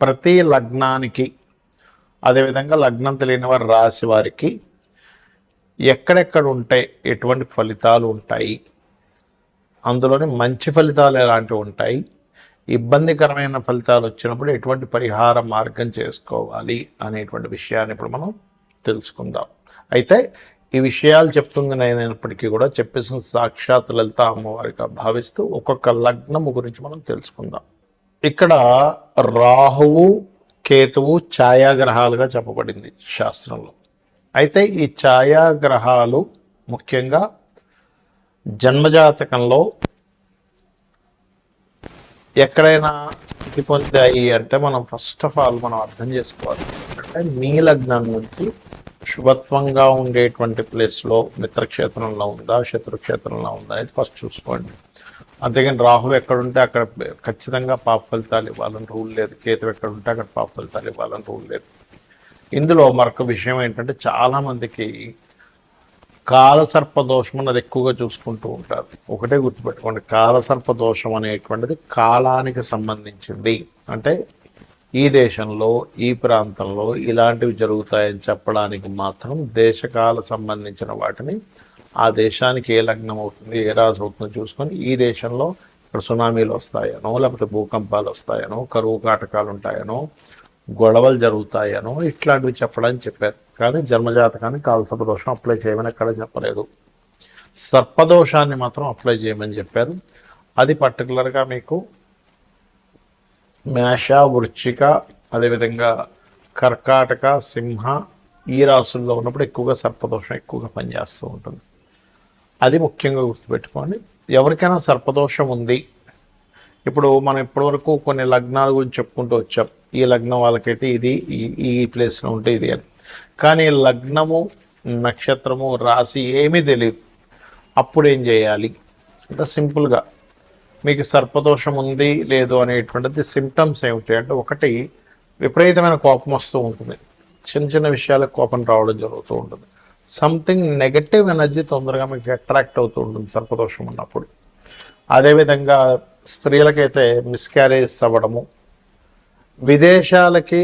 ప్రతి లగ్నానికి అదేవిధంగా లగ్నం తెలియని వారి రాశి వారికి ఎక్కడెక్కడ ఉంటాయి ఎటువంటి ఫలితాలు ఉంటాయి? అందులోని మంచి ఫలితాలు ఎలాంటివి ఉంటాయి? ఇబ్బందికరమైన ఫలితాలు వచ్చినప్పుడు ఎటువంటి పరిహార మార్గం చేసుకోవాలి అనేటువంటి విషయాన్ని ఇప్పుడు మనం తెలుసుకుందాం. అయితే ఈ విషయాలు చెప్తుంది నేనైనప్పటికీ కూడా చెప్పేసిన సాక్షాత్ లలిత అమ్మవారిగా భావిస్తూ ఒక్కొక్క లగ్నము గురించి మనం తెలుసుకుందాం. ఇక్కడ రాహువు కేతువు ఛాయాగ్రహాలుగా చెప్పబడింది శాస్త్రంలో. అయితే ఈ ఛాయాగ్రహాలు ముఖ్యంగా జన్మజాతకంలో ఎక్కడైనా స్థితి పొందాయి అంటే మనం ఫస్ట్ ఆఫ్ ఆల్ మనం అర్థం చేసుకోవాలి. అంటే మీ లగ్నం నుంచి శుభత్వంగా ఉండేటువంటి ప్లేస్లో మిత్రక్షేత్రంలో ఉందా శత్రుక్షేత్రంలో ఉందా ఇది ఫస్ట్ చూసుకోండి. అంతేగాని రాహు ఎక్కడుంటే అక్కడ ఖచ్చితంగా పాప ఫలితాలు ఇవ్వాలని రూల్ లేదు. కేతు ఎక్కడ ఉంటే అక్కడ పాప ఫలితాలు ఇవ్వాలని రూల్ లేదు. ఇందులో మరొక విషయం ఏంటంటే చాలామందికి కాలసర్ప దోషం అన్నది ఎక్కువగా చూసుకుంటూ ఉంటారు. ఒకటే గుర్తుపెట్టుకోండి కాలసర్ప దోషం అనేటువంటిది కాలానికి సంబంధించింది. అంటే ఈ దేశంలో ఈ ప్రాంతంలో ఇలాంటివి జరుగుతాయని చెప్పడానికి మాత్రం దేశకాల సంబంధించిన వాటిని ఆ దేశానికి ఏ లగ్నం అవుతుంది ఏ రాజు అవుతుందో చూసుకొని ఈ దేశంలో ఇక్కడ సునామీలు వస్తాయనో లేకపోతే భూకంపాలు వస్తాయనో కరువు కాటకాలు ఉంటాయనో గొడవలు జరుగుతాయనో ఇట్లాంటివి చెప్పడానికి చెప్పారు. కానీ జన్మజాతకాన్ని కాలసర్పదోషం అప్లై చేయమని ఎక్కడ చెప్పలేదు. సర్పదోషాన్ని మాత్రం అప్లై చేయమని చెప్పారు. అది పర్టికులర్గా మీకు మేష వృచ్చిక అదేవిధంగా కర్కాటక సింహ ఈ రాసుల్లో ఉన్నప్పుడు ఎక్కువగా సర్పదోషం ఎక్కువగా పనిచేస్తూ ఉంటుంది. అది ముఖ్యంగా గుర్తుపెట్టుకోండి. ఎవరికైనా సర్పదోషం ఉంది. ఇప్పుడు మనం ఇప్పటివరకు కొన్ని లగ్నాల గురించి చెప్పుకుంటూ వచ్చాం. ఈ లగ్నం వాళ్ళకైతే ఇది ఈ- ఈ ప్లేస్లో ఉంటే ఇది అని. కానీ లగ్నము నక్షత్రము రాశి ఏమీ తెలియదు అప్పుడు ఏం చేయాలి? అంటే సింపుల్గా. మీకు సర్పదోషం ఉంది లేదు అనేటువంటిది సిమ్టమ్స్ ఏమిటి అంటే ఒకటి విపరీతమైన కోపం వస్తూ ఉంటుంది. చిన్న చిన్న విషయాలకు కోపం రావడం జరుగుతూ ఉంటుంది. సంథింగ్ నెగటివ్ ఎనర్జీ తొందరగా మీకు అట్రాక్ట్ అవుతూ ఉంటుంది సర్పదోషం ఉన్నప్పుడు. అదేవిధంగా స్త్రీలకైతే మిస్క్యారేజ్ అవ్వడము విదేశాలకి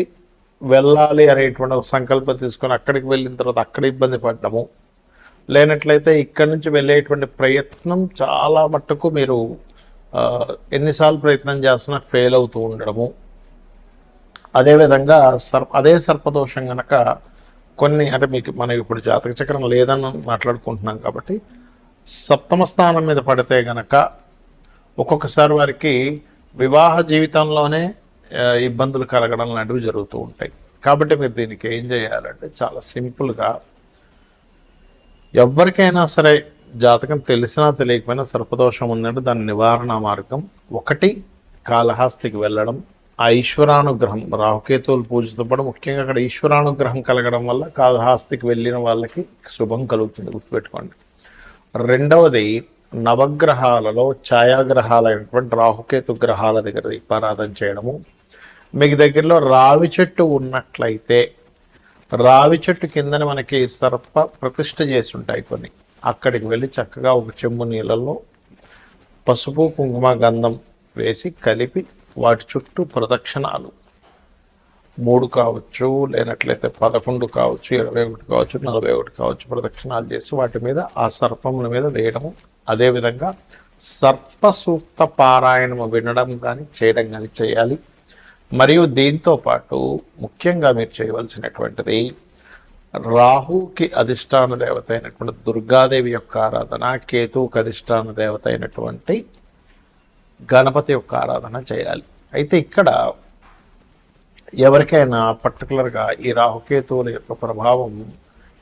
వెళ్ళాలి అనేటువంటి ఒక సంకల్పం తీసుకొని అక్కడికి వెళ్ళిన తర్వాత అక్కడ ఇబ్బంది పడ్డము లేనట్లయితే ఇక్కడి నుంచి వెళ్ళేటువంటి ప్రయత్నం చాలా మట్టుకు మీరు ఎన్నిసార్లు ప్రయత్నం చేస్తున్నా ఫెయిల్ అవుతూ ఉండడము. అదేవిధంగా సర్ప అదే సర్పదోషం కనుక కొన్ని అంటే మీకు మనం ఇప్పుడు జాతక చక్రం లేదని మాట్లాడుకుంటున్నాం కాబట్టి సప్తమ స్థానం మీద పడితే గనక ఒక్కొక్కసారి వారికి వివాహ జీవితంలోనే ఇబ్బందులు కలగడం లాంటివి జరుగుతూ ఉంటాయి. కాబట్టి మీరు దీనికి ఏం చేయాలంటే చాలా సింపుల్గా ఎవరికైనా సరే జాతకం తెలిసినా తెలియకపోయినా సర్పదోషం ఉందంటే దాని నివారణ మార్గం ఒకటి కాళహస్తికి వెళ్ళడం ఆ ఈశ్వరానుగ్రహం రాహుకేతువులు పూజతో పాటు ముఖ్యంగా అక్కడ ఈశ్వరానుగ్రహం కలగడం వల్ల కాళహస్తికి వెళ్ళిన వాళ్ళకి శుభం కలుగుతుంది గుర్తుపెట్టుకోండి. రెండవది నవగ్రహాలలో ఛాయాగ్రహాలైనటువంటి రాహుకేతు గ్రహాల దగ్గర దీపారాధన చేయడము. మీకు దగ్గరలో రావి చెట్టు ఉన్నట్లయితే రావి చెట్టు కిందన మనకి సర్ప ప్రతిష్ఠ చేసి ఉంటాయి కొన్ని. అక్కడికి వెళ్ళి చక్కగా ఒక చెంబు నీళ్ళల్లో పసుపు కుంకుమ గంధం వేసి కలిపి వాటి చుట్టూ ప్రదక్షిణాలు. మూడు కావచ్చు లేనట్లయితే పదకొండు కావచ్చు ఇరవై ఒకటి కావచ్చు నలభై ఒకటి కావచ్చు ప్రదక్షిణాలు చేసి వాటి మీద ఆ సర్పముల మీద వేయడము అదేవిధంగా సర్ప సూక్త పారాయణము వినడం కానీ చేయడం కానీ చేయాలి. మరియు దీంతో పాటు ముఖ్యంగా మీరు చేయవలసినటువంటిది రాహుకి అధిష్టాన దేవత అయినటువంటి దుర్గాదేవి యొక్క ఆరాధన కేతువుకి అధిష్టాన దేవత అయినటువంటి గణపతి యొక్క ఆరాధన చేయాలి. అయితే ఇక్కడ ఎవరికైనా పర్టికులర్గా ఈ రాహుకేతువుల యొక్క ప్రభావం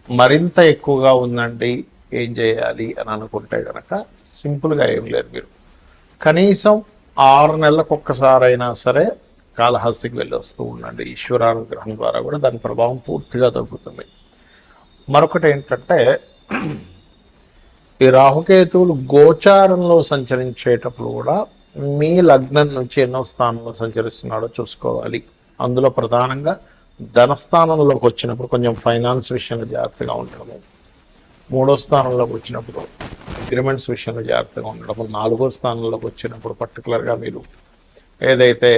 మరింత ఎక్కువగా ఉందండి ఏం చేయాలి అని అనుకుంటే కనుక సింపుల్గా ఏం లేదు మీరు. కనీసం ఆరు నెలలకు ఒక్కసారైనా సరే కాళహస్తికి వెళ్ళి వస్తూ ఉండండి. ఈశ్వరానుగ్రహం ద్వారా కూడా దాని ప్రభావం పూర్తిగా తగ్గుతుంది. మరొకటి ఏంటంటే ఈ రాహుకేతువులు గోచారంలో సంచరించేటప్పుడు కూడా మీ లగ్నం నుంచి ఎన్నో స్థానంలో సంచరిస్తున్నాడో చూసుకోవాలి. అందులో ప్రధానంగా ధనస్థానంలోకి వచ్చినప్పుడు కొంచెం ఫైనాన్స్ విషయంలో జాగ్రత్తగా ఉండడము. మూడో స్థానంలోకి వచ్చినప్పుడు అగ్రిమెంట్స్ విషయంలో జాగ్రత్తగా ఉండడము. నాలుగో స్థానంలోకి వచ్చినప్పుడు పర్టికులర్గా మీరు ఏదైతే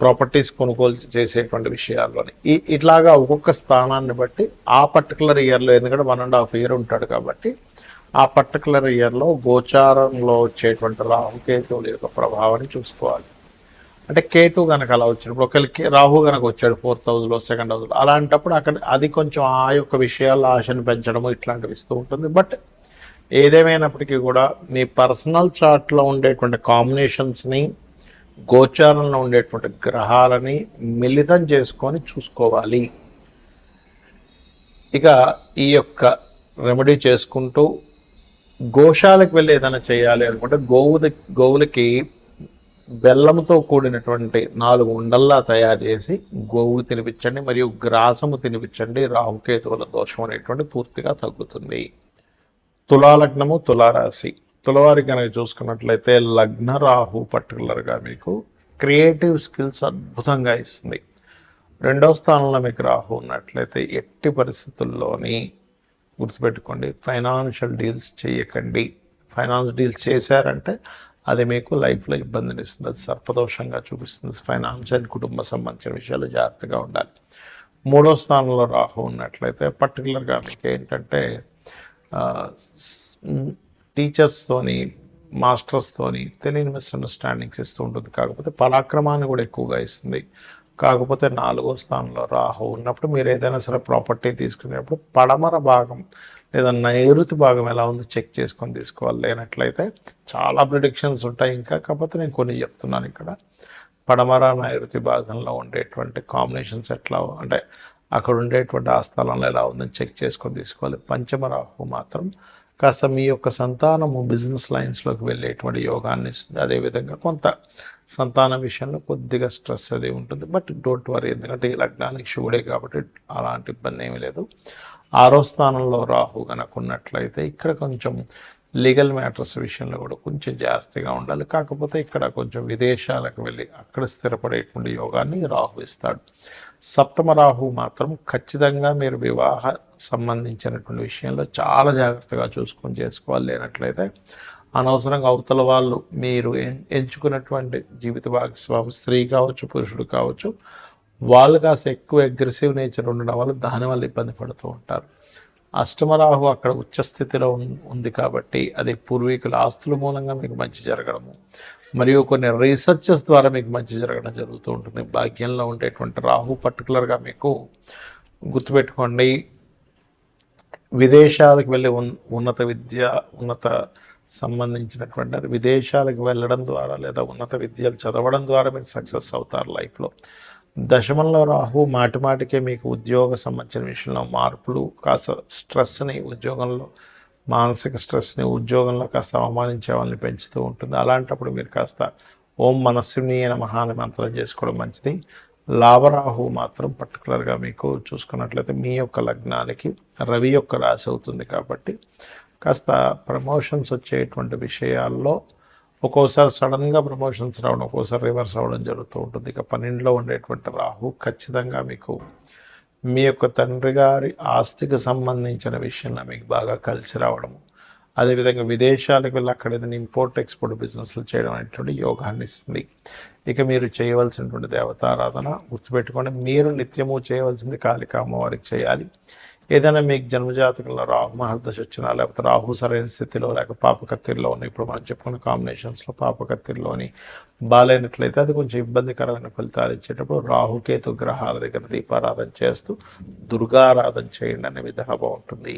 ప్రాపర్టీస్ కొనుగోలు చేసేటువంటి విషయాల్లోని ఈ ఇట్లాగా ఒక్కొక్క స్థానాన్ని బట్టి ఆ పర్టికులర్ ఇయర్లో ఎందుకంటే వన్ అండ్ హాఫ్ ఇయర్ ఉంటాడు కాబట్టి ఆ పర్టికులర్ ఇయర్లో గోచారంలో వచ్చేటువంటి రాహుకేతువుల యొక్క ప్రభావాన్ని చూసుకోవాలి. అంటే కేతు కనుక అలా వచ్చినప్పుడు ఒకరికి రాహు కనుక వచ్చాడు ఫోర్త్ హౌస్లో సెకండ్ హౌస్లో అలాంటప్పుడు అక్కడ అది కొంచెం ఆ యొక్క విషయాల్లో ఆశను పెంచడము ఇట్లాంటివి ఇస్తూ ఉంటుంది. బట్ ఏదేమైనప్పటికీ కూడా నీ పర్సనల్ చార్ట్లో ఉండేటువంటి కాంబినేషన్స్ని గోచారంలో ఉండేటువంటి గ్రహాలని మిళితం చేసుకొని చూసుకోవాలి. ఇక ఈ యొక్క రెమెడీ చేసుకుంటూ గోశాలకు వెళ్ళి ఏదైనా చేయాలి అనుకుంటే గోవు ద- గోవులకి బెల్లంతో కూడినటువంటి నాలుగు ఉండల్లా తయారు చేసి గోవు తినిపించండి మరియు గ్రాసము తినిపించండి రాహుకేతువుల దోషం అనేటువంటి పూర్తిగా తగ్గుతుంది. తులాలగ్నము తులారాశి. తులవారి కనుక చూసుకున్నట్లయితే లగ్న రాహు పర్టికులర్గా మీకు క్రియేటివ్ స్కిల్స్ అద్భుతంగా ఇస్తుంది. రెండవ స్థానంలో మీకు రాహు ఉన్నట్లయితే ఎట్టి పరిస్థితుల్లోని గుర్తుపెట్టుకోండి. ఫైనాన్షియల్ డీల్స్ చేయకండి. ఫైనాన్స్ డీల్స్ చేశారంటే అది మీకు లైఫ్లో ఇబ్బందిని ఇస్తుంది. అది సర్పదోషంగా చూపిస్తుంది. ఫైనాన్స్ అండ్ కుటుంబ సంబంధించిన విషయాలు జాగ్రత్తగా ఉండాలి. మూడో స్థానంలో రాహు ఉన్నట్లయితే పర్టికులర్గా మీకు ఏంటంటే టీచర్స్తోని మాస్టర్స్తోని తెలియని మిస్అండర్స్టాండింగ్స్ ఇస్తూ ఉంటుంది. కాకపోతే పరాక్రమాన్ని కూడా ఎక్కువగా ఇస్తుంది. కాకపోతే నాలుగో స్థానంలో రాహు ఉన్నప్పుడు మీరు ఏదైనా సరే ప్రాపర్టీ తీసుకునేటప్పుడు పడమర భాగం లేదా నైరుతి భాగం ఎలా ఉంది చెక్ చేసుకొని తీసుకోవాలి. లేనట్లయితే చాలా ప్రిడిక్షన్స్ ఉంటాయి ఇంకా. కాకపోతే నేను కొన్ని చెప్తున్నాను ఇక్కడ. పడమర నైరుతి భాగంలో ఉండేటువంటి కాంబినేషన్స్ ఎట్లా అంటే అక్కడ ఉండేటువంటి ఆ స్థలంలో ఎలా ఉందని చెక్ చేసుకొని తీసుకోవాలి. పంచమ రాహు మాత్రం కాస్త మీ యొక్క సంతానము బిజినెస్ లైన్స్లోకి వెళ్ళేటువంటి యోగాన్ని ఇస్తుంది. అదేవిధంగా కొంత సంతానం విషయంలో కొద్దిగా స్ట్రెస్ అది ఉంటుంది. బట్ డోంట్ వరీ ఎందుకంటే ఈ లగ్నానికి శివుడే కాబట్టి అలాంటి ఇబ్బంది ఏమీ లేదు. ఆరో స్థానంలో రాహు కనుక ఉన్నట్లయితే ఇక్కడ కొంచెం లీగల్ మ్యాటర్స్ విషయంలో కూడా కొంచెం జాగ్రత్తగా ఉండాలి. కాకపోతే ఇక్కడ కొంచెం విదేశాలకు వెళ్ళి అక్కడ స్థిరపడేటువంటి యోగాన్ని రాహు ఇస్తాడు. సప్తమ రాహు మాత్రం ఖచ్చితంగా మీరు వివాహ సంబంధించినటువంటి విషయంలో చాలా జాగ్రత్తగా చూసుకొని చేసుకోవాలి. లేనట్లయితే అనవసరంగా అవతల వాళ్ళు మీరు ఎంచుకున్నటువంటి జీవిత భాగస్వామి స్త్రీ కావచ్చు పురుషుడు కావచ్చు వాళ్ళు కాస్త ఎక్కువ అగ్రెసివ్ నేచర్ ఉండడం వల్ల దానివల్ల ఇబ్బంది పడుతూ ఉంటారు. అష్టమరాహు అక్కడ ఉచ్చస్థితిలో ఉంది కాబట్టి అది పూర్వీకుల ఆస్తుల మూలంగా మీకు మంచి జరగడము. మరియు కొన్ని రీసెర్చెస్ ద్వారా మీకు మంచి జరగడం జరుగుతూ ఉంటుంది. భాగ్యంలో ఉండేటువంటి రాహు పర్టికులర్గా మీకు గుర్తుపెట్టుకోండి. విదేశాలకు వెళ్ళి ఉన్ ఉన్నత విద్య ఉన్నత సంబంధించినటువంటి విదేశాలకు వెళ్ళడం ద్వారా లేదా ఉన్నత విద్యలు చదవడం ద్వారా మీరు సక్సెస్ అవుతారు లైఫ్లో. దశమంలో రాహు మాటి మాటికే మీకు ఉద్యోగ సంబంధించిన విషయంలో మార్పులు కాస్త స్ట్రెస్ని ఉద్యోగంలో మానసిక స్ట్రెస్ని ఉద్యోగంలో కాస్త అవమానించే వాళ్ళని పెంచుతూ ఉంటుంది. అలాంటప్పుడు మీరు కాస్త ఓం మనస్సుని అయిన మహాని మంత్రం చేసుకోవడం మంచిది. లాభరాహు మాత్రం పర్టికులర్గా మీకు చూసుకున్నట్లయితే మీ యొక్క లగ్నానికి రవి యొక్క రాశి అవుతుంది కాబట్టి కాస్త ప్రమోషన్స్ వచ్చేటువంటి విషయాల్లో ఒక్కోసారి సడన్గా ప్రమోషన్స్ రావడం ఒక్కోసారి రివర్స్ అవ్వడం జరుగుతూ ఉంటుంది. ఇక పన్నెండులో ఉండేటువంటి రాహు ఖచ్చితంగా మీకు మీ యొక్క తండ్రి గారి ఆస్తికి సంబంధించిన విషయంలో మీకు బాగా కలిసి రావడము. అదేవిధంగా విదేశాలకు వెళ్ళి అక్కడ ఏదైనా ఇంపోర్ట్ ఎక్స్పోర్ట్ బిజినెస్లు చేయడం అనేటువంటి యోగాన్ని ఇస్తుంది. ఇక మీరు చేయవలసినటువంటి దేవతారాధన గుర్తుపెట్టుకోండి. మీరు నిత్యము చేయవలసింది కాళికా అమ్మవారికి చేయాలి. ఏదైనా మీకు జన్మజాతకంలో రాహు మహర్దశ వచ్చినా లేకపోతే రాహు సరైన స్థితిలో లేక పాపకత్తిలో ఉన్న ఇప్పుడు మనం చెప్పుకున్న కాంబినేషన్స్లో పాపకత్తిలోని బాగాలేనట్లయితే అది కొంచెం ఇబ్బందికరమైన ఫలితాలు ఇచ్చేటప్పుడు రాహుకేతు గ్రహాల దగ్గర దీపారాధన చేస్తూ దుర్గారాధన చేయండి అనే విధంగా బాగుంటుంది.